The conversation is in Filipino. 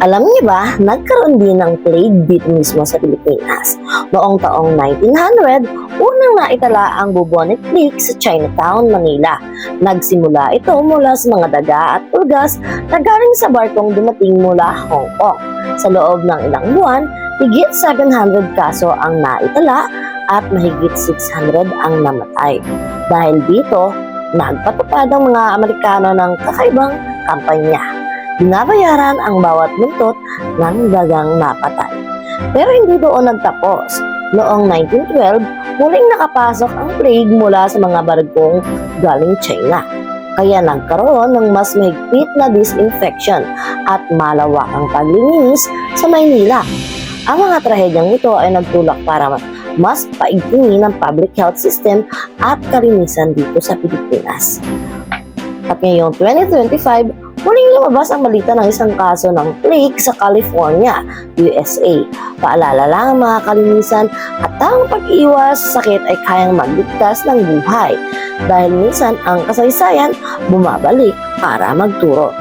Alam niyo ba, nagkaroon din ng plague dito mismo sa Pilipinas. Noong taong 1900, unang naitala ang bubonic plague sa Chinatown, Manila. Nagsimula ito mula sa mga daga at pulgas na galing sa barkong dumating mula Hong Kong. Sa loob ng ilang buwan, higit 700 kaso ang naitala at mahigit 600 ang namatay. Dahil dito, nagpatupad ang mga Amerikano ng kakaibang kampanya. Binabayaran ang bawat buntot ng dagang napatay. Pero hindi doon nagtapos. Noong 1912, muling nakapasok ang plague mula sa mga barkong galing China. Kaya nagkaroon ng mas mahigpit na disinfection at malawakang paglilinis sa Maynila. Ang mga trahedyang ito ay nagtulak para mas paigtingin ang public health system at kalinisan dito sa Pilipinas. At ngayong 2025, muling lumabas ang balita ng isang kaso ng plague sa California, USA. Paalala lang ang mga kalinisan at ang pag-iwas sa sakit ay kayang magligtas ng buhay dahil minsan ang kasaysayan bumabalik para magturo.